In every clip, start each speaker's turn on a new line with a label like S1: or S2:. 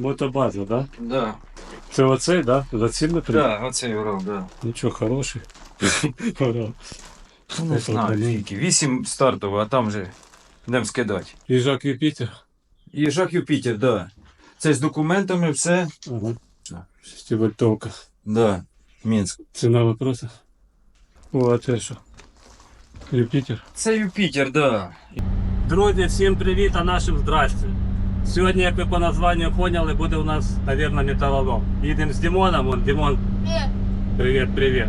S1: Мотобаза, да?
S2: Да.
S1: Це оцей, да? Зацільно при...
S2: Да, оцей урок, да.
S1: Нічого хороший. Ура.
S2: Не
S1: Ото,
S2: знаю, скільки. Вісім стартово, а там же йдемо скидати.
S1: Їжак Юпітер.
S2: Їжак Юпітер, да. Це з документами все.
S1: Ага. Шестивольтовка.
S2: Да. Мінськ.
S1: Ціна вопроса. О, а це що? Юпітер.
S2: Це Юпітер, да.
S1: Друзі, всім привіт, а нашим здрасте. Сьогодні, як ви по названню поняли, буде у нас, мабуть, металолом. Їдемо з Дімоном, вон Дімон. Привіт, привіт.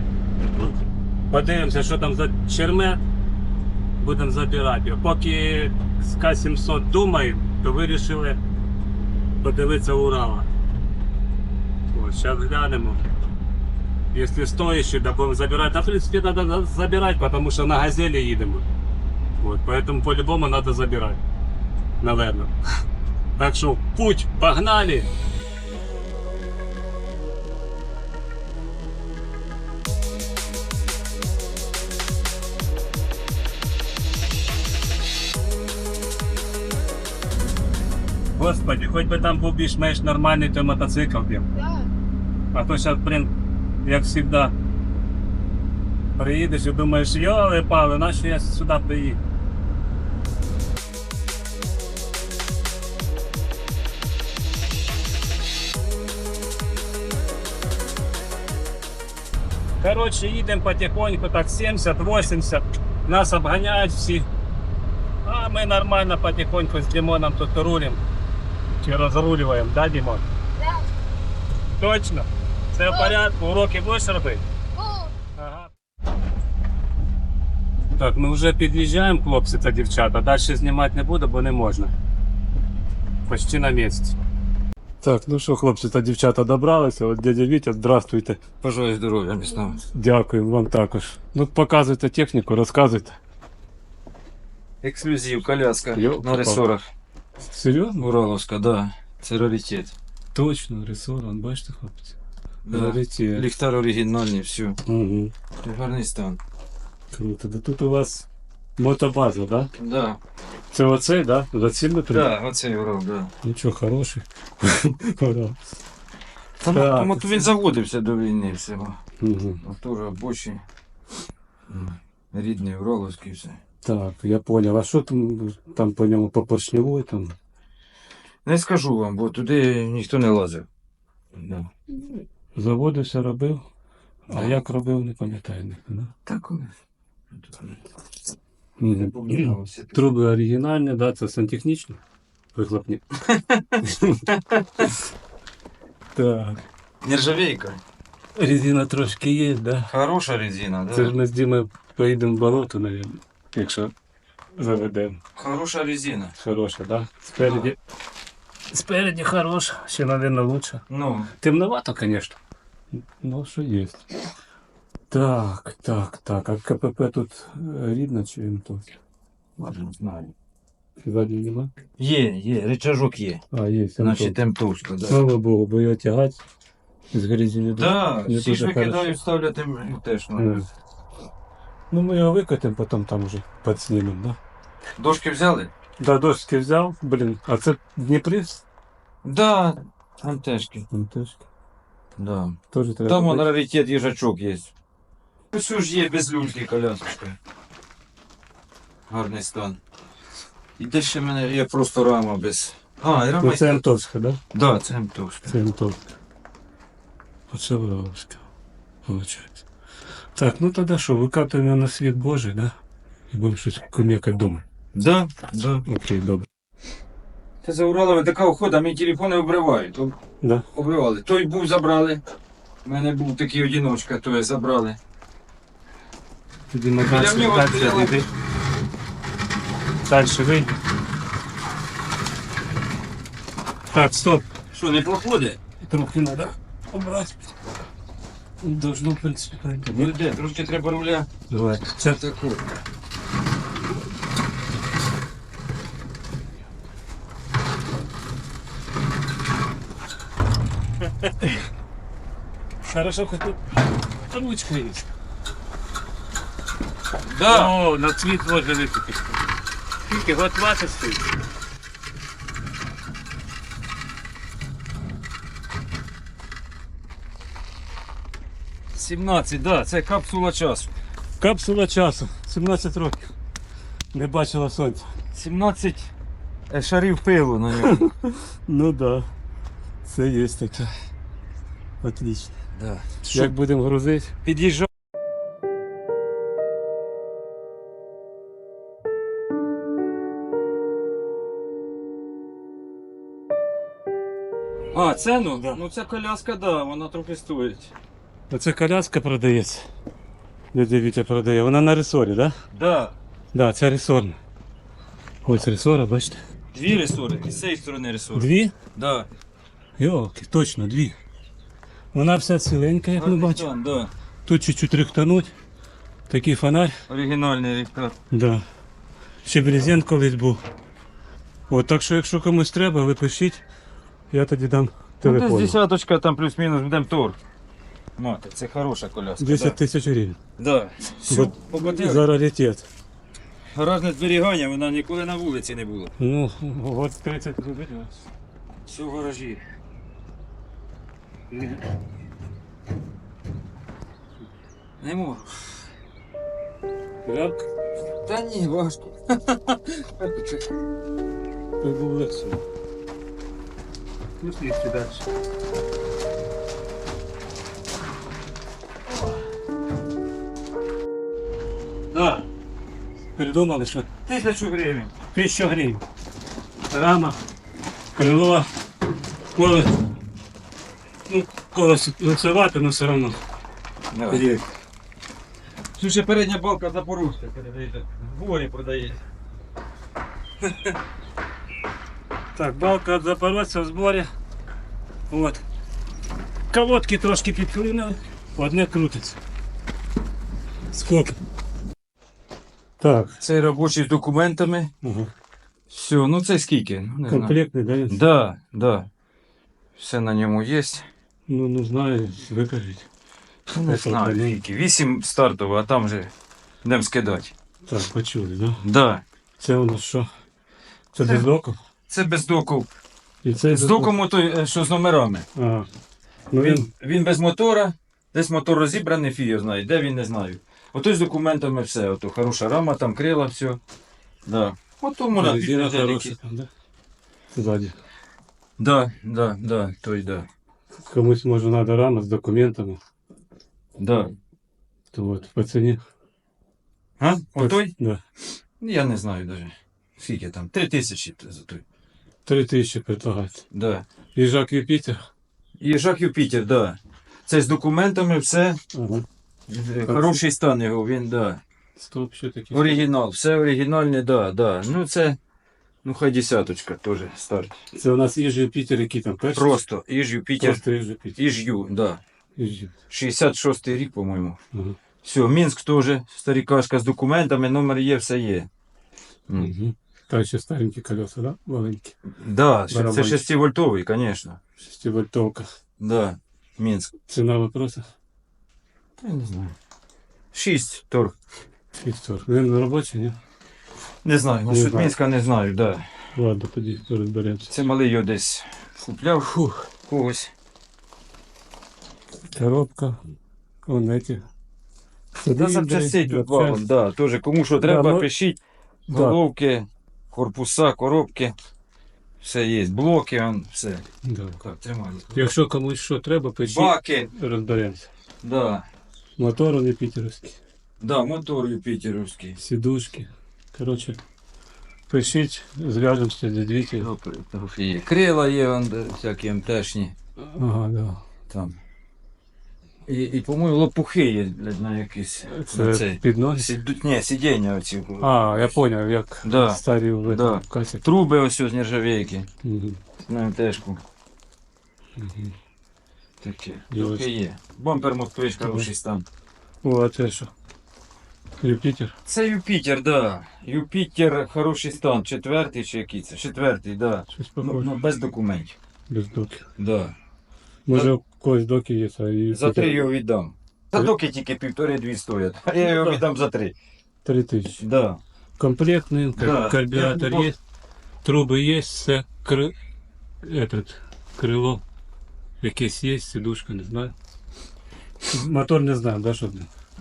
S1: Подивимося, що там за чермет. Будемо забирати його. Поки з К-700 думаємо, то вирішили подивитися Урала. Ось, зараз глянемо. Якщо стоїть, то будемо забирати. А в принципі, треба забирати, тому що на газелі їдемо. Вот, поэтому по-любому надо забирать. Наверное. Так что путь, погнали! Господи, хоть би там був більш-менш нормальний той мотоцикл, блін. А то зараз, блін, як завжди, приїдеш і думаєш, йоли пали, нащо я сюди приїхав? Коротше, їдемо потихоньку, так 70-80. Нас обганяють всі. А ми нормально потихоньку з Дімоном тут рулимо. Чи розрулюємо, да, Дімон? Точно. Все в порядку, уроки будеш робити? Ага. Так, ми вже під'їжджаємо, хлопці та дівчата. Далі знімати не буду, бо не можна. Почти на місці. Так, ну що, хлопці та дівчата добралися. От дядя Вітя, здравствуйте.
S2: Бажаю здоров'я, міцного.
S1: Дякую вам також. Ну, показуйте техніку, розказуйте.
S2: Ексклюзив, коляска
S1: Йо,
S2: на ресорах.
S1: Серйозно?
S2: Ураловська, да. Це раритет.
S1: Точно, ресуран, бачите, хлопці?
S2: Да.
S1: Раритет.
S2: Ліхтар оригінальний, все.
S1: Угу.
S2: Гарний стан.
S1: Круто. Да тут у вас мотобаза, да?
S2: Да.
S1: Це оцей, да? Зацільно при...
S2: Да, оцей урок, да.
S1: Нічого хороший. Ура.
S2: Там,
S1: Так.
S2: там от він заводився до війни всього.
S1: Угу.
S2: Мотор робочий. М, Рідний ураловський все.
S1: Так, я понял. А що там, там по ньому по поршневой там?
S2: Не скажу вам, бо туди ніхто не лазив. Да.
S1: Заводився, робив. А як робив, не пам'ятаю ніхто, да?
S2: Так. Он.
S1: Мгм. Труби оригінальні, да, це сантехнічно. Вихлопні. так.
S2: Нержавейка.
S1: Резина трошки є, да.
S2: Хороша резина, да?
S1: Це ж ми з Дімою поїдемо в болото, мабуть, якщо заведемо.
S2: Хороша резина.
S1: Хороша, да? Спереді. Спереді хороша, ще, мабуть, лучше.
S2: Ну,
S1: Темновато, конечно. Ну, що є. Так, так, так. А КПП тут е, рідно чи тут?
S2: ладно, знаю.
S1: Ззаді нема?
S2: Є, є, рычажок є.
S1: А, є, там
S2: Значить, темтовська, да.
S1: Слава Богу, бо його тягати з грязі не
S2: Да,
S1: не
S2: всі ж викидають, ставлять їм теж.
S1: Е.
S2: Ну.
S1: Ну, ми його викотимо, потім там вже підснімемо, да?
S2: Дошки взяли?
S1: Да, дошки взяв, блін. А це Дніпрівськ?
S2: Да, антешки.
S1: Там теж.
S2: Да.
S1: Теж треба.
S2: Там он раритет їжачок є. Все ж є без люльки колясочка. Гарний стан. І де ще в мене є просто рама без. А, і рама.
S1: Ну, це Антовська, да?
S2: Да, це МТовська.
S1: Це Антовська. Оце Воровська. Получається. Так, ну тоді що, викатуємо на світ Божий, да? І будемо щось кумекати дома.
S2: Да, да.
S1: Окей, добре.
S2: Це за Уралами така охота, мені телефони обривають. Об-
S1: Да?
S2: Обривали. Той був забрали. У мене був такий одиночка, той забрали.
S1: Тоді на
S2: Біля
S1: дальше,
S2: нього
S1: далі
S2: стояла.
S1: йди. Далі вийди. Так, стоп.
S2: Що, не проходить?
S1: Трохи треба обрати. Должно, в принципі, пройти.
S2: Ну де, трошки треба руля.
S1: Давай. Це
S2: Таку.
S1: хорошо, хоть тут ручка есть.
S2: Да.
S1: О, на цвіт можна викупити. Скільки? Год 20 стоїть.
S2: Сімнадцять, да, це капсула часу.
S1: Капсула часу. 17 років. Не бачила сонця.
S2: 17 е, шарів пилу на ньому.
S1: ну так. Да. Це є таке. Отлично.
S2: Да.
S1: Як будемо грузити?
S2: Під'їжджаємо. А, це ну?
S1: Да.
S2: Ну це коляска, да, вона трохи стоїть.
S1: Оце коляска продається. Дядя Вітя продає. Вона на ресорі? Да?
S2: Да.
S1: Да, це ресорна. Ось ресора, бачите?
S2: Дві ресори, і з цієї сторони ресори.
S1: Дві?
S2: Да.
S1: Йолки, точно, дві. Вона вся ціленька, як ми бачимо.
S2: да.
S1: Тут чуть-чуть рихтануть. Такий фонарь.
S2: Оригінальний ректор.
S1: Да. Ще брезент колись був. От так що, якщо комусь треба, ви пишіть, я тоді дам
S2: Ну, десь десяточка, там плюс-мінус, будемо торг. Мати, це хороша коляска.
S1: 10 тисяч гривень.
S2: Да.
S1: Бо-
S2: покотили.
S1: За раритет.
S2: Гаражне зберігання, вона ніколи на вулиці не була.
S1: Ну, от 30 гривень.
S2: Все в гаражі. Не можу.
S1: Лямка,
S2: Та ні, важко.
S1: той був легше. Ну, слідчі далі. Да. Придумали, що
S2: Тисячу гривень.
S1: 1000 гривень. Рама, крило, колес. Ну, колес лицевато, но все одно.
S2: Да. Тут ще передня балка запорожця передається. В горі продається.
S1: Так, балка від запорожця в зборі. От. Колодки трошки підклинили, одне крутиться. Сколько? Так.
S2: Цей робочий з документами.
S1: Ага.
S2: Все, ну це скільки? Ну, не знаю.
S1: Комплектний, да? він?
S2: Да, да. Все на ньому є.
S1: Ну, не знаю, викажіть.
S2: Не знаю, скільки. Вісім стартово, а там вже будемо скидати.
S1: Так, почули, да?
S2: Да.
S1: Це у нас що? Це
S2: Це-
S1: без доку?
S2: Це без доку.
S1: І це
S2: З доком той, е, що з номерами.
S1: А. Ну,
S2: Він,
S1: він,
S2: він без мотора, десь мотор розібраний, фіг його знає, де він не знаю. Ото з документами все, ото хороша рама, там крила, все. Да. Ото можна
S1: резина хороша, да? Ззаді.
S2: Да, да, да, той да.
S1: Комусь може треба рама з документами.
S2: Да.
S1: То от, по ціні.
S2: А? Отой?
S1: Да.
S2: Я не знаю навіть. Скільки там? Три тисячі за той.
S1: Три тисячі предлагають.
S2: Да.
S1: Їжак Юпітер.
S2: Їжак Юпітер, да. Це з документами все.
S1: Ага.
S2: Хороший стан його, він, да.
S1: Стоп, що таке?
S2: Оригінал, все оригінальне, да, да. Ну це, ну хай десяточка теж старт.
S1: Це у нас Іж Юпітер, який там перший?
S2: Просто Іж Юпітер,
S1: Просто Іж Юпітер.
S2: Іж Ю, да.
S1: Іж Ю.
S2: 66-й рік, по-моєму.
S1: Ага.
S2: Все, Мінськ теж, старікашка з документами, номер є, все є.
S1: Угу. Та ще старенькі колеса, да? Маленькі.
S2: Да, це
S1: Барабанчик.
S2: 6-вольтовий, звісно.
S1: Шестивольтовка.
S2: Да, Мінськ.
S1: Ціна вопроса?
S2: Та я не знаю. 6 торг.
S1: Фістор. Він робочий, ні?
S2: Не знаю,
S1: Не
S2: насчет
S1: знаю.
S2: Мінська не знаю, да.
S1: Ладно, тоді розберемося.
S2: Це малий його десь купляв. Фух, когось.
S1: Коробка. Вон эти.
S2: Та запчастей тут валом, да. Тоже кому що треба,
S1: ну,
S2: пишіть. Головки, корпуса, коробки. Все є. Блоки, он, все.
S1: Да.
S2: Так, тримай.
S1: Якщо комусь що треба, пишіть,
S2: Баки.
S1: розберемося.
S2: Да.
S1: Мотор у Юпітеровський.
S2: Да, мотор Юпітеровський.
S1: Сідушки. Коротше, пишіть, зв'яжемося, дідвіті.
S2: Крила є, он, всякі МТшні.
S1: Ага, да.
S2: Там. І, і по-моєму, лопухи є блядь, на якісь. на
S1: Це
S2: цей.
S1: під ноги?
S2: Сіду... Ні, сидіння оці.
S1: А, я поняв, як
S2: Да.
S1: старі в
S2: Да.
S1: да. касі.
S2: Труби ось з нержавейки.
S1: Угу.
S2: На МТшку.
S1: Угу.
S2: Таке.
S1: Ясно.
S2: Трохи є. Бампер москвич хороший стан.
S1: О, а це що? Юпітер?
S2: Це Юпітер, да. Юпітер хороший стан. Четвертий чи який це? Четвертий, да.
S1: Щось
S2: Ну,
S1: похоже.
S2: ну, без документів.
S1: Без доків.
S2: Да.
S1: Може, у когось доки є, а і
S2: За три його віддам. За доки тільки півтори-дві стоять. А я його
S1: Да.
S2: віддам за три.
S1: Три тисячі.
S2: Да.
S1: Комплектний, кар-
S2: Да.
S1: карбюратор
S2: Я-
S1: є, труби є, все кри... Этот, крило якесь є, сидушка, не знаю. Мотор не знаю, да, що це?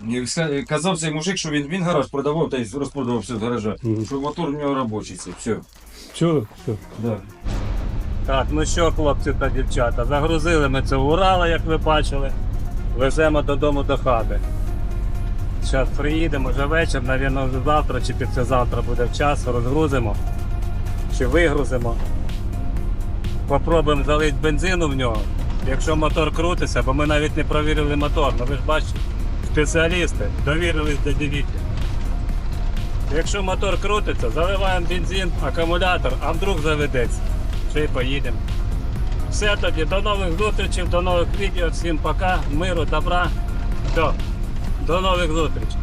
S2: І ска- Казав цей мужик, що він, він гараж продавав та й розпродавав все з гаража.
S1: Мгм.
S2: Що мотор у нього робочий, це все.
S1: Чули? Все.
S2: Да.
S1: Так, ну що, хлопці та дівчата, загрузили ми це Урала, як ви бачили. Веземо додому до хати. Зараз приїдемо вже вечір, вже завтра чи післязавтра буде час, розгрузимо чи вигрузимо. Попробуємо залити бензину в нього. Якщо мотор крутиться, бо ми навіть не провірили мотор, ну ви ж бачите, спеціалісти довірились до дивіться. Якщо мотор крутиться, заливаємо бензин, акумулятор, а вдруг заведеться. Ще поїдемо. Все тоді, до нових зустрічей, до нових відео. Всім пока, миру, добра. Все. До нових зустрічей.